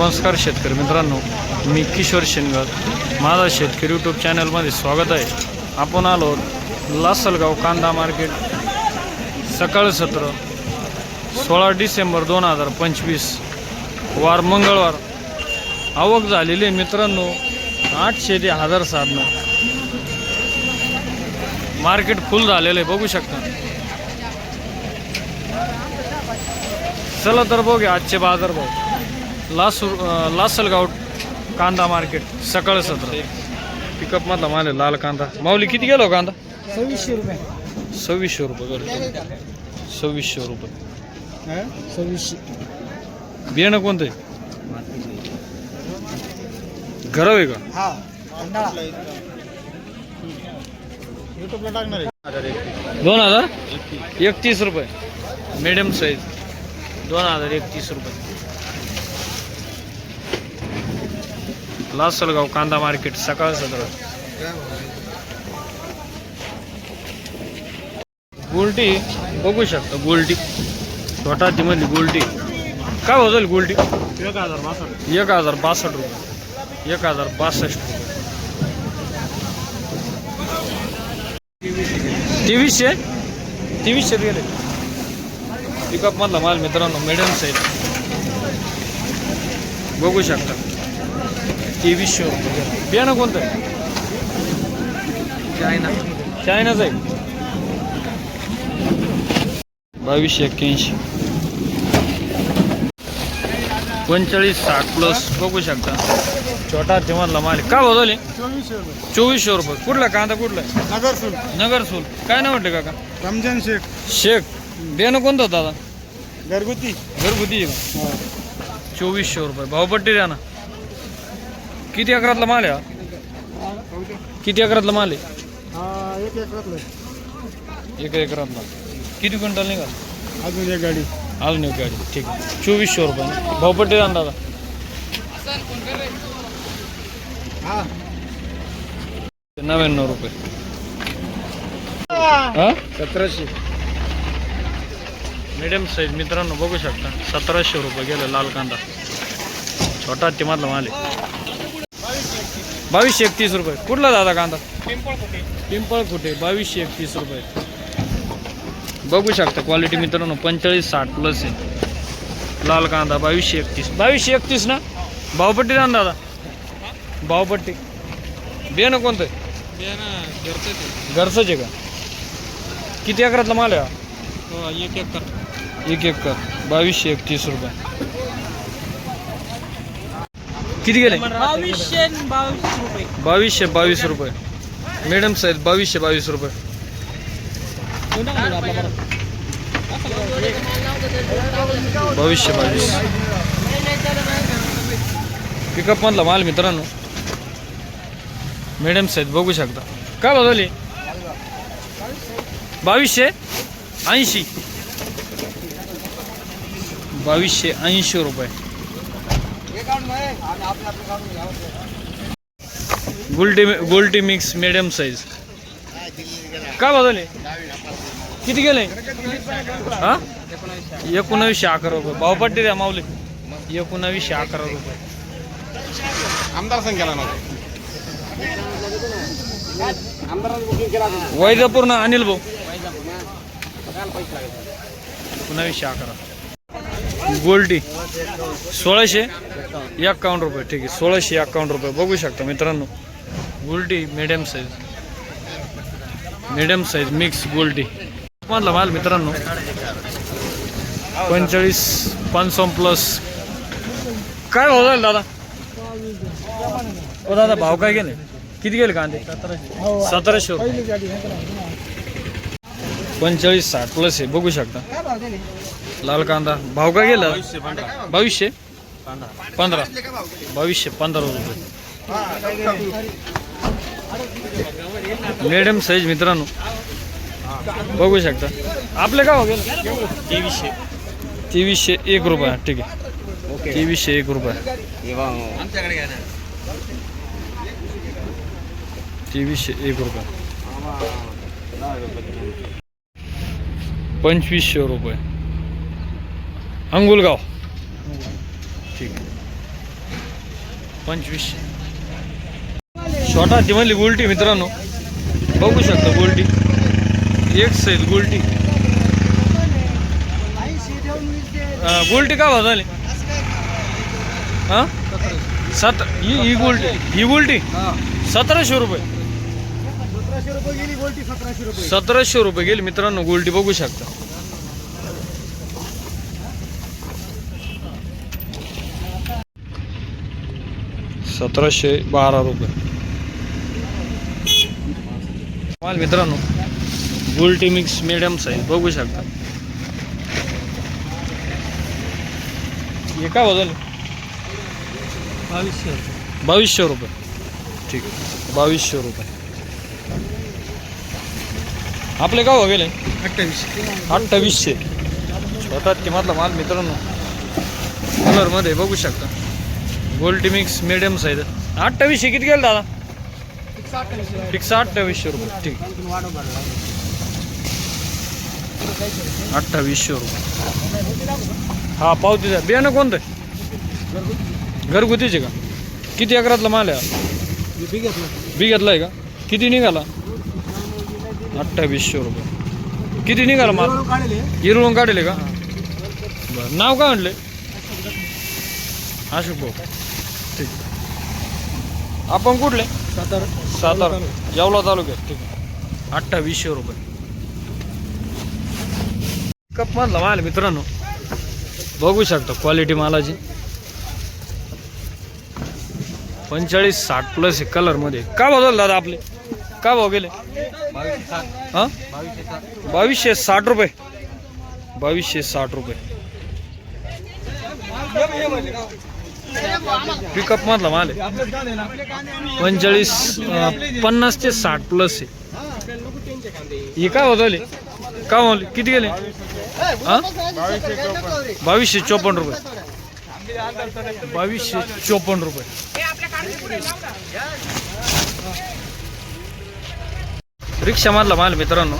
नमस्कार शेतकरी मित्रांनो मी किशोर शेनगर माझा शेतकरी यूट्यूब चॅनलमध्ये स्वागत आहे. आपण आलो लासलगाव कांदा मार्केट सकाळ सत्र सोळा डिसेंबर दोन हजार पंचवीस वार मंगळवार. आवक झालेली आहे मित्रांनो आठशे ते हजार साधनं. मार्केट फुल झालेलं आहे बघू शकता. चला तर बघूया आजचे बाजार बघू लासूर लासलगाव कांदा मार्केट सकाळ सत्र. पिकअप मधला माल आहे लाल कांदा. माऊली किती गेलो कांदा? सव्वीसशे रुपये. सव्वीसशे रुपये करतो सव्वीसशे रुपये. सव्वीसशे. बियाणं कोणतं? आहे गरव आहे का? हा दोन हजार एकतीस. रुपये. मिडियम साईज दोन हजार एकतीस रुपये. लासलगाव कांदा मार्केट सकाळ सदर. गोल्टी बघू शकतो गोल्टी. छोटा मधली गोल्टी. काय होईल गोल्टी? एक हजार बासष्ट एक हजार बासष्ट रुपये. एक हजार बासष्ट रुपये. तेवीसशे? तेवीसशे गेले. पिकअपमधला माल मित्रांनो मिडियम साईज बघू शकता. तेवीसशे रुपये. बियाणं कोणतं? आहे चायना. चायनाच आहे. बावीसशे एक्क्याऐंशी. पंचेचाळीस साठ प्लस बघू शकता. छोटा तेव्हा माल. का बदलले चोवीसशे रुपये. चोवीसशे रुपये. कुठला? कांदा कुठला आहे? नगर सुल. नगर सूल. काय नाव म्हटलं काका? रमजान शेख. शेख. बियाणं कोणतं होतं दादा? घरगुती. घरगुती. का चोवीसशे रुपये. भावपट्टी द्या ना. किती अकरातला माल आहे हा? किती अकरातला माल आहे? एक एकरातलं एक एकरातला. किती क्विंटल निघाल? अजून एक गाडी. अजून एक गाडी. ठीक आहे. चोवीसशे रुपये. भावपट्टी दादा. हा. नव्याण्णव रुपये. हा. सतराशे. मिडियम साईज मित्रांनो बघू शकता. सतराशे रुपये गेलं लाल कांदा. छोटा तिमातला माल आहे. बावीसशे एकतीस रुपये. कुठला दादा कांदा? पिंपळ कुठे? बावीसशे एकतीस रुपये. बघू शकता क्वालिटी मित्रांनो पंचेचाळीस साठ प्लस आहे. लाल कांदा बावीसशे एकतीस. बावीसशे एकतीस ना? भावपट्टी ना दादा? भावपट्टी. बियाणं कोणतं आहे? घरचंच आहे. का? किती अकरातला माल आहे हा? एक एकर. एक एकर. बावीसशे एकतीस रुपये. किती गेले? बावीसशे बावीस रुपये. बावीसशे बावीस रुपये. मिडियम साईज बावीसशे बावीस रुपये. बावीसशे बावीस. पिकअप मधला माल मित्रांनो. मिडियम साईज बघू शकता. काय बदलली बावीसशे ऐंशी. बावीसशे ऐंशी रुपये. गुलटी गुलटी मिक्स मिडियम साईज काय बदलले? किती गेले? हा? एकोणावीसशे अकरा रुपये. भावपट्टी द्या माऊली. एकोणावीसशे अकरा रुपये. आमदार संख्याला वैजापूर ना. अनिल भाऊ. एकोणावीसशे अकरा. गोल्टी सोळाशे. एक्कावन्न रुपये ठीक आहे. सोळाशे एक्कावन्न रुपये. बघू शकता मित्रांनो. गुलटी medium size medium size mix गुलटी. मधला माल मित्रांनो पंचेचाळीस पंचावन्न प्लस काय भाव झाला दादा? ओ दादा भाव काय गेले? किती गेले कांदे? सतराशे पंचेचाळीस साठ प्लस आहे. बघू शकता. लाल कांदा. भाव काय गेला? बावीसशे. पंधरा. बावीसशे पंधरा रुपये मिडियम साईज मित्रांनो. बघू शकता. आपले काय गेलं तेवीसशे. तेवीसशे एक रुपया. ठीक आहे. तेवीसशे एक रुपया. तेवीसशे एक रुपये. पंचवीसशे रुपये. अंगुलगाव. पंचवीसशे छोटा ती म्हणली गोल्टी मित्रांनो. बघू शकता गोल्टी. एक साईज गोल्टी. गोल्टी का भाव झाली? हां? सात ही ही गोल्टी. ही गोल्टी सतराशे रुपये. सतराशे रुपये गेली मित्रांनो गोल्टी बघू शकता. सतराशे बारा रुपये. माल मित्रांनो गोल्टी मिक्स मिडियम साईज बघू शकता. हे काय बदल बावीसशे बावीसशे रुपये. ठीक आहे. बावीसशे रुपये. आपले का वगैरे अठ्ठावीसशे. अठ्ठावीसशे. स्वतः किंमतला माल मित्रांनो. कलरमध्ये बघू शकता. गोल्टी मिक्स मिडियम साईज अठ्ठावीसशे किती गेलं दादा? फिक्स अठ्ठावीसशे रुपये. ठीक. अठ्ठावीसशे रुपये. हा पावती द्या बियाणं कोणतं आहे? घरगुतीचे का? किती अकरातला माल आहे हा? बी घेतलाय का? किती निघाला? अठ्ठावीसशे रुपये. किती निघाला माल? हिरवून काढले का? बरं. नाव काय म्हणले अशोक भाऊ. आपण कुठले? सातारा. सातारा. येवला तालुक्यात ठीक आहे. अठ्ठावीसशे रुपये. कप मधला माल मित्रांनो. बघू शकता क्वालिटी मालाची. पंचेचाळीस साठ प्लस आहे कलरमध्ये का बदल दादा आपले? का भाव गेले? हां? बावीसशे साठ रुपये. बावीसशे साठ रुपये. पिकअप मधला माल आहे. पंचेचाळीस पन्नास ते साठ प्लस आहे. हे काय होत का होले किती गेले? हा? बावीसशे चोपन्न रुपये. बावीसशे चोपन्न रुपये. रिक्षा मधला माल मित्रांनो.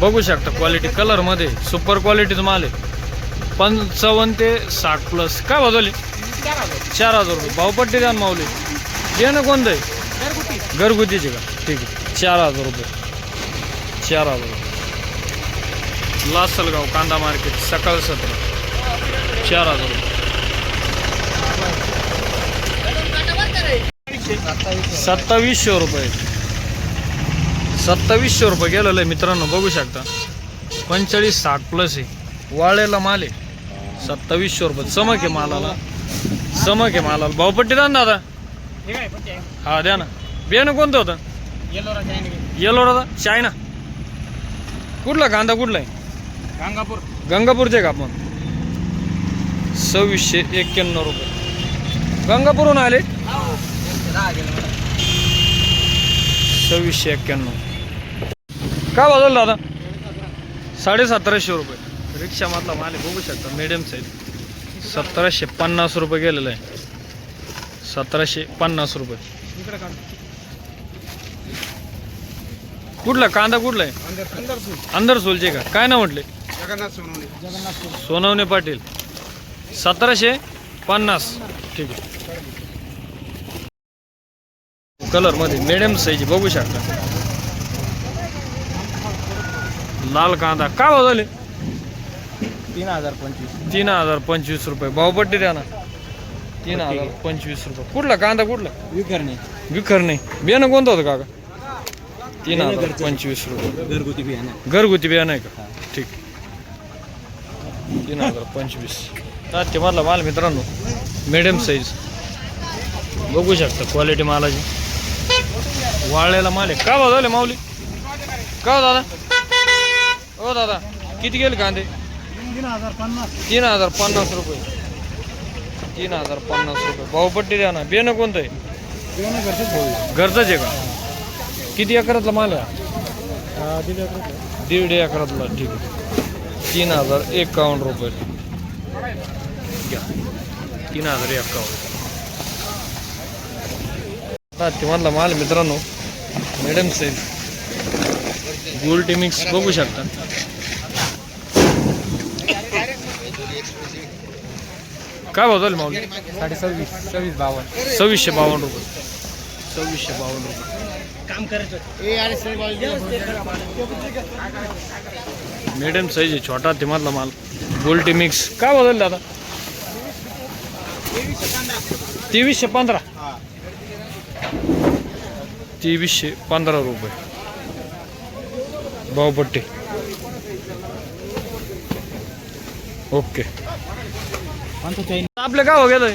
बघू शकता क्वालिटी कलरमध्ये सुपर क्वालिटीचा माल आहे. पंचावन्न ते साठ प्लस काय वाजवले चार हजार. रुपये. भावपट्टी द्या माऊली. दे ना कोणतं आहे घरगुतीचे का? ठीक आहे. चार हजार रुपये. चार हजार रुपये. लासलगाव कांदा मार्केट सकाळ सत्र. चार हजार रुपये. सत्तावीसशे रुपये. सत्तावीसशे रुपये गेलेलं आहे मित्रांनो बघू शकता. पंचेचाळीस साठ प्लस आहे. वाळलेला माल आहे. सत्तावीसशे रुपये. चमक आहे मालाला. चमक आहे मालाला. भावपट्टी द्या ना दादा. हा द्या ना. बियाणं कोणतं होतं? येलो दादा चायना कुठला कांदा कुठला आहे? गांगापूर. गंगापूरचे का आपण? सव्वीसशे एक्क्याण्णव रुपये. गंगापूरहून आले? सव्वीसशे एक्क्याण्णव. काय वाजवलं दादा? साडेसतराशे रुपये. रिक्षामधला माल बघू शकता मिडियम साईज सतराशे पन्नास रुपये गेलेलं आहे. सतराशे पन्नास रुपये. कुठला? कांदा कुठला आहे? अंदर सोलचे का? काय ना म्हटले? जगन्नाथ सोनवणे. जगन्नाथ सोनवणे. सोनवणे पाटील. सतराशे पन्नास. ठीक आहे. कलरमध्ये मिडियम साईज बघू शकता. लाल कांदा. काय भाव झाले? तीन हजार पंचवीस. तीन हजार पंचवीस रुपये. भावपट्टी द्या ना. तीन हजार पंचवीस रुपये. कुठला कांदा कुठला? विकरणे विखर नाही बियाणं कोणतं होतं काका? तीन हजार पंचवीस रुपये. घरगुती बियाणं. घरगुती बियाणं आहे का? ठीक. तीन हजार पंचवीस. ते मधला माल मित्रांनो मिडियम साईज बघू शकता क्वालिटी मालाची. वाळलेला माल आहे. का भाव झाले माऊली? का हो दादा? हो दादा किती गेले कांदे? तीन हजार पन्नास. तीन हजार पन्नास रुपये. तीन हजार पन्नास रुपये. भावपट्टी द्या ना. बियाणं कोणतं आहे बियाणं घरचेच भाऊ घरचंच आहे का? किती एकरातला माल आहे? दिले दीड एकरातला. ठीक आहे. तीन हजार एकावन्न रुपये. घ्या. तीन हजार एकावन्न. आता तेव्हाला माल मित्रांनो. मॅडम साईज गोल्टी मिक्स बघू शकता. काय भाव झाले माऊली साडे सव्वीस सव्वीस बावन्न. सव्वीसशे बावन्न रुपये. सव्वीसशे बावन्न रुपये. मिडियम साईज आहे छोटा तिमधला माल. गोल्टी मिक्स काय बदल दादा? तेवीसशे पंधरा. तेवीसशे पंधरा रुपये. भावपट्टी. ओके. आपले काय हो गेलं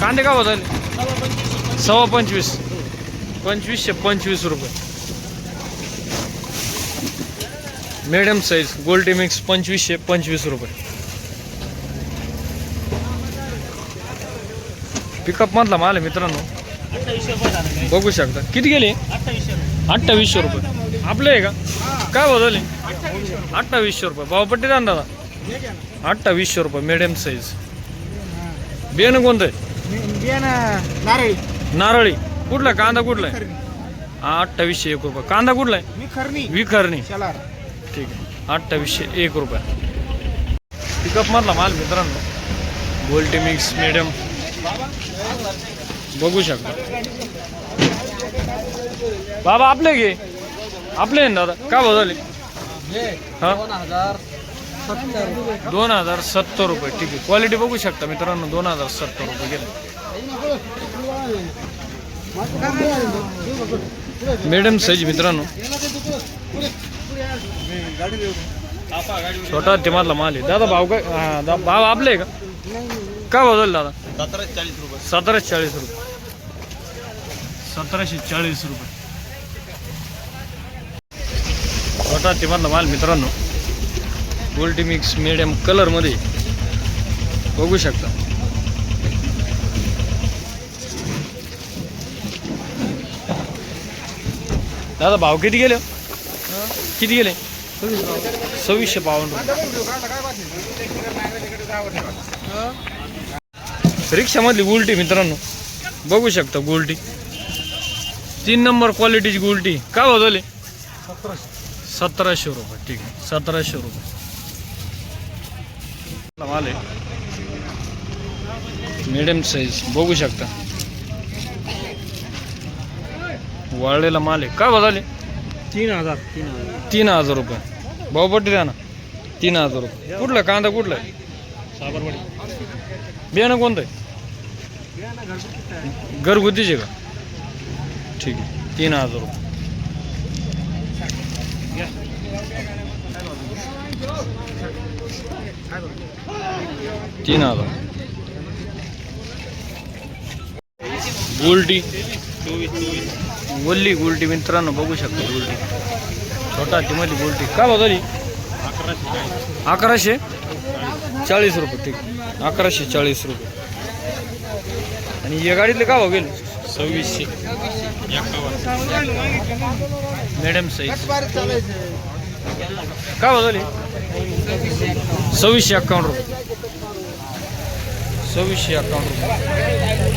कांदे काय झाले. सव्वा पंचवीस. पंचवीसशे पंचवीस रुपये. मिडियम साईज गोल्डी मिक्स पंचवीसशे पंचवीस रुपये. पिकअप मधला माल आहे मित्रांनो. बघू शकता. किती गेले? अठ्ठावीसशे रुपये. आपले आहे का? काय बदलले अठ्ठावीसशे रुपये. भावपट्टी दादा. अठ्ठावीसशे रुपये मिडियम साईज बियाणं कोणतं? आहे नारळी. नारळी. कुठला? आहे? कांदा कुठला? आहे हा अठ्ठावीसशे एक रुपये. कांदा कुठला आहे? मी खरणी. विखरणी ठीक आहे. अठ्ठावीसशे एक रुपये. पिकअप मधला माल मित्रांनो. गोल्टी मिक्स मिडियम बघू शकता. बाबा आपले घे. आपले आहे ना दादा. काय बदलले? हा? दोन हजार दोन हजार सत्तर रुपये. ठीक आहे. क्वालिटी बघू शकता मित्रांनो दोन हजार सत्तर रुपये गेले. मॅडम साईज मित्रांनो. छोटा तिमातला माल आहे. दादा भाव काय? हा भाव आपले आहे का? काय बदल दादा? सतरा चाळीस रुपये सतराशे चाळीस रुपये. सतराशे चाळीस रुपये. छोटा तिमातला माल मित्रांनो. गोल्डी मिक्स मिडियम कलरमध्ये बघू शकता. दादा भाव किती गेले? किती गेले? सव्वीसशे बावन्न रिक्षामधली गुलटी मित्रांनो बघू शकता गुलटी तीन नंबर क्वालिटीची गुलटी काय बदलले सतराशे रुपये. ठीक आहे सतराशे रुपये. माल आहे. मिडियम साईज बघू शकता. वाळलेला माल आहे. काय बदलले तीन हजार तीन हजार. तीन हजार रुपये. भाऊपट्टी द्या ना. तीन हजार रुपये. कुठला? कांदा कुठला? साबरवाडी. बियाणं कोणतं आहे? घरगुतीचे का? ठीक आहे. तीन हजार रुपये. तीन हजार गुलटी. वल्ली गुलटी मित्रांनो बघू शकता गुलटी. छोटा मध्ये गुलटी. काय बदलली अकराशे. चाळीस रुपये ठीक. अकराशे चाळीस रुपये. आणि या गाडीतले का गेले? सव्वीसशे. मॅडम साईज भाव झाले सव्वीसशे अकाउंट रुपये. सव्वीसशे अकाउंट रुपये.